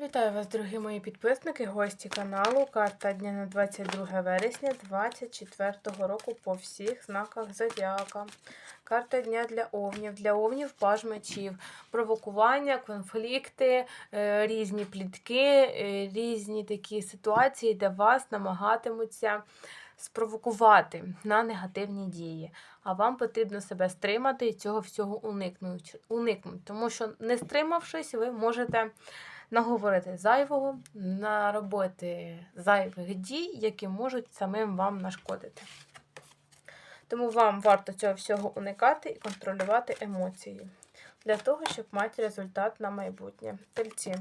Вітаю вас, дорогі мої підписники, гості каналу. Карта дня на 22 вересня 2024 року по всіх знаках зодіака. Карта дня для овнів. Для овнів паж мечів. Провокування, конфлікти, е, різні плітки, е, різні такі ситуації, де вас намагатимуться спровокувати на негативні дії. А вам потрібно себе стримати і цього всього уникнути. уникнути. Тому що, не стримавшись, ви можете наговорити зайвого, наробити зайвих дій, які можуть самим вам нашкодити. Тому вам варто цього всього уникати і контролювати емоції для того, щоб мати результат на майбутнє. Тельці.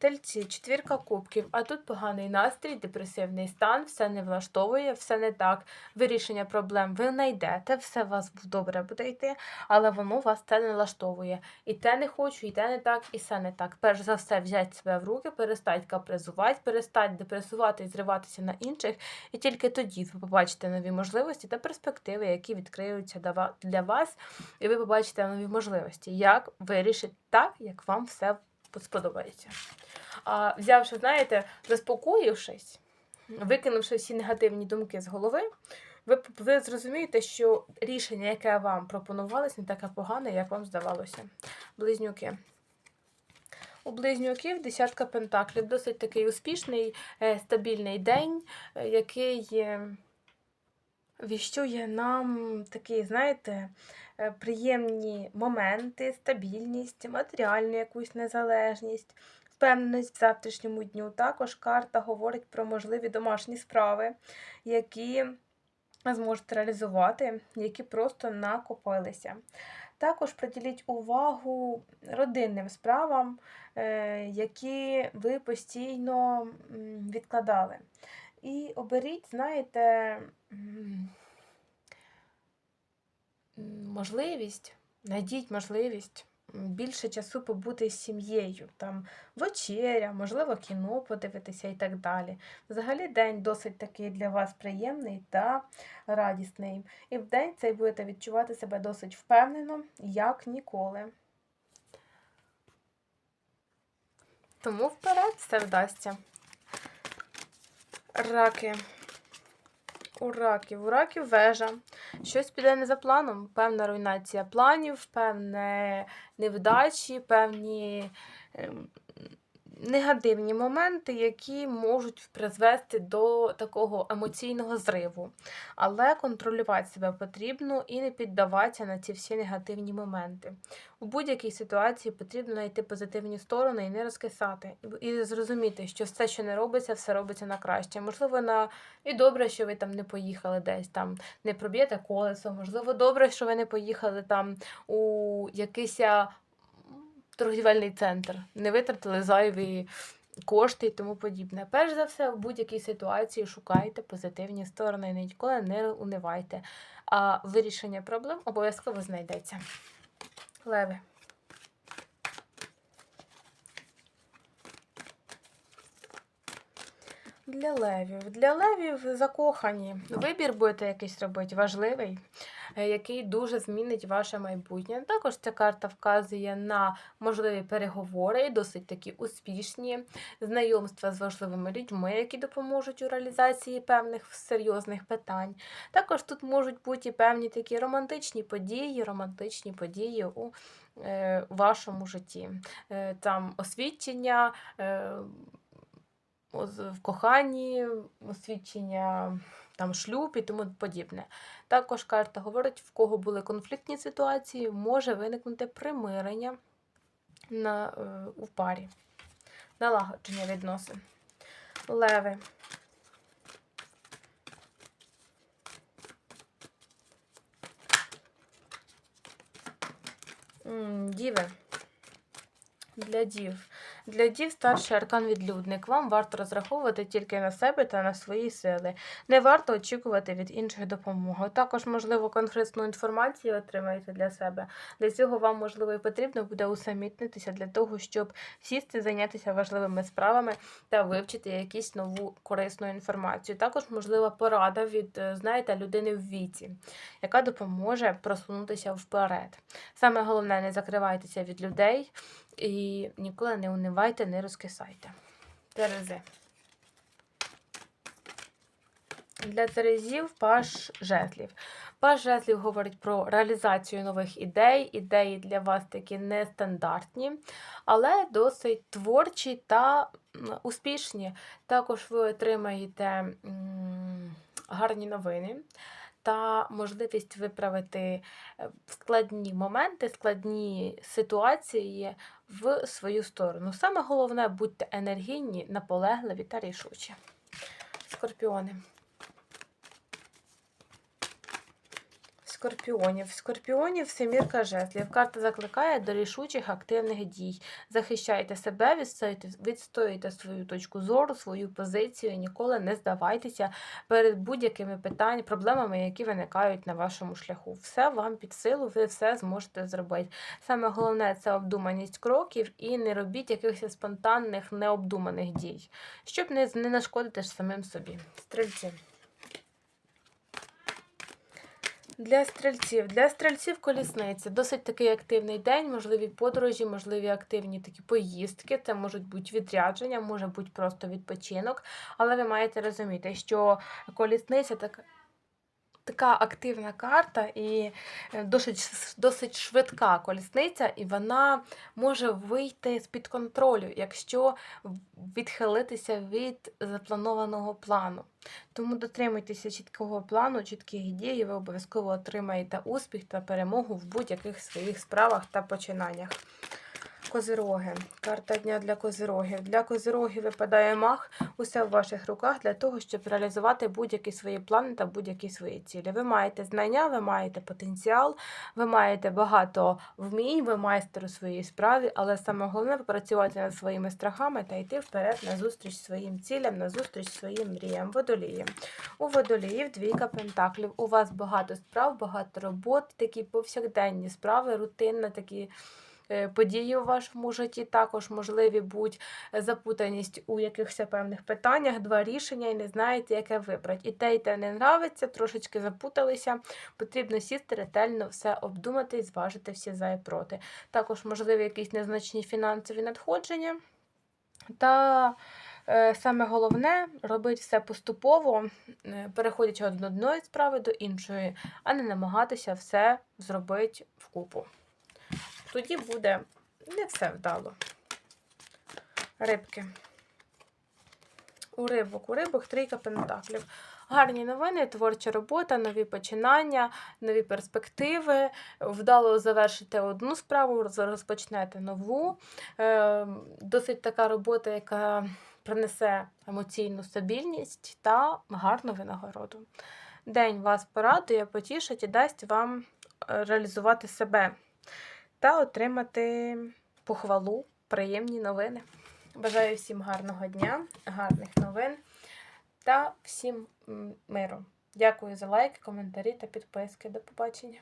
Тельці, четвірка кубків, а тут поганий настрій, депресивний стан, все не влаштовує, все не так. Вирішення проблем ви знайдете, все у вас добре буде йти, але воно вас це не влаштовує. І те не хочу, і те не так, і все не так. Перш за все, взяти себе в руки, перестать капризувати, перестать депресувати і зриватися на інших, і тільки тоді ви побачите нові можливості та перспективи, які відкриються для вас, і ви побачите нові можливості, як вирішити так, як вам все сподобається. А взявши, знаєте, заспокоївшись, викинувши всі негативні думки з голови, ви, ви зрозумієте, що рішення, яке вам пропонувалось, не таке погане, як вам здавалося. Близнюки. У близнюків десятка пентаклів. Досить такий успішний, е, стабільний день, е, який е, віщує нам такі, знаєте, приємні моменти, стабільність, матеріальну якусь незалежність впевненість в завтрашньому дню. Також карта говорить про можливі домашні справи, які зможете реалізувати, які просто накопилися. Також приділіть увагу родинним справам, е, які ви постійно відкладали. І оберіть, знаєте, можливість, знайдіть можливість більше часу побути з сім'єю, там вечеря, можливо, кіно подивитися і так далі. Взагалі, день досить такий для вас приємний та радісний. І в день цей будете відчувати себе досить впевнено, як ніколи. Тому вперед все вдасться. Раки. У раків. У раків вежа. Щось піде не за планом. Певна руйнація планів, певне невдачі, певні ем, негативні моменти, які можуть призвести до такого емоційного зриву. Але контролювати себе потрібно і не піддаватися на ці всі негативні моменти. У будь-якій ситуації потрібно знайти позитивні сторони і не розкисати. І зрозуміти, що все, що не робиться, все робиться на краще. Можливо, на і добре, що ви там не поїхали десь там, не проб'єте колесо, можливо, добре, що ви не поїхали там у якийсь торгівельний центр, не витратили зайві кошти і тому подібне. Перш за все, в будь-якій ситуації шукайте позитивні сторони, ніколи не унивайте. А вирішення проблем обов'язково знайдеться. Леви. Для левів. Для левів закохані. Вибір будете якийсь робити важливий. Е, який дуже змінить ваше майбутнє. Також ця карта вказує на можливі переговори, досить такі успішні знайомства з важливими людьми, які допоможуть у реалізації певних серйозних питань. Також тут можуть бути певні такі романтичні події, романтичні події у е, вашому житті. Е, там освідчення. В коханні, освідчення там шлюб і тому подібне. Також карта говорить, в кого були конфліктні ситуації, може виникнути примирення на, е, у парі, налагодження відносин. Леви. Діви. Для дів. Для дів старший аркан-відлюдник. Вам варто розраховувати тільки на себе та на свої сили. Не варто очікувати від інших допомоги. Також, можливо, конкретну інформацію отримаєте для себе. Для цього вам, можливо, і потрібно буде усамітнитися для того, щоб сісти, зайнятися важливими справами та вивчити якусь нову корисну інформацію. Також, можлива порада від, е, знаєте, людини в віці, яка допоможе просунутися вперед. Саме головне, не закривайтеся від людей І ніколи не унивайте, не розкисайте. Терези. Для Терезів паш жезлів. Паш жезлів говорить про реалізацію нових ідей. Ідеї для вас такі нестандартні, але досить творчі та успішні. Також ви отримаєте гарні новини та можливість виправити е, складні моменти, складні ситуації в свою сторону. Саме головне будьте енергійні, наполегливі та рішучі. Скорпіони. Скорпіонів. Скорпіонів семірка жезлів. Карта закликає до рішучих активних дій. Захищайте себе, відстоюйте свою точку зору, свою позицію. Ніколи не здавайтеся перед будь-якими питаннями, проблемами, які виникають на вашому шляху. Все вам під силу, ви все зможете зробити. Саме головне це обдуманість кроків і не робіть якихось спонтанних, необдуманих дій, щоб не, не нашкодити ж самим собі. Стрільці. Для стрільців. Для стрільців колісниця. Досить такий активний день, можливі подорожі, можливі активні такі поїздки. Це можуть бути відрядження, може бути просто відпочинок. Але ви маєте розуміти, що колісниця така. Така активна карта і е, досить, досить швидка колісниця, і вона може вийти з-під контролю, якщо відхилитися від запланованого плану. Тому дотримуйтеся чіткого плану, чітких дій, і ви обов'язково отримаєте успіх та перемогу в будь-яких своїх справах та починаннях. Козироги. Карта дня для козирогів. Для козирогів випадає мах. Усе в ваших руках для того, щоб реалізувати будь-які свої плани та будь-які свої цілі. Ви маєте знання, ви маєте потенціал, ви маєте багато вмінь, ви майстер у своїй справі, але саме головне працювати над своїми страхами та йти вперед на зустріч своїм цілям, на зустріч своїм мріям. Водолії. У водоліїв двійка пентаклів. У вас багато справ, багато роботи, такі повсякденні справи, рутинна такі. Е, Події у вашому житті також можливі будь запутаність у якихось певних питаннях, два рішення і не знаєте, яке вибрати. І те, і те не нравиться, трошечки запуталися. Потрібно сісти ретельно все обдумати і зважити всі за і проти. Також можливі якісь незначні фінансові надходження. Та е, саме головне робити все поступово, е, переходячи від одної справи до іншої, а не намагатися все зробити вкупу. Тоді буде не все вдало. Рибки. У рибок, у рибок трійка пентаклів. Гарні новини, творча робота, нові починання, нові перспективи. Вдало завершите одну справу, розпочнете нову. Е, Досить така робота, яка принесе емоційну стабільність та гарну винагороду. День вас порадує, потішить і дасть вам е, реалізувати себе та отримати похвалу, приємні новини. Бажаю всім гарного дня, гарних новин та всім миру. Дякую за лайки, коментарі та підписки. До побачення.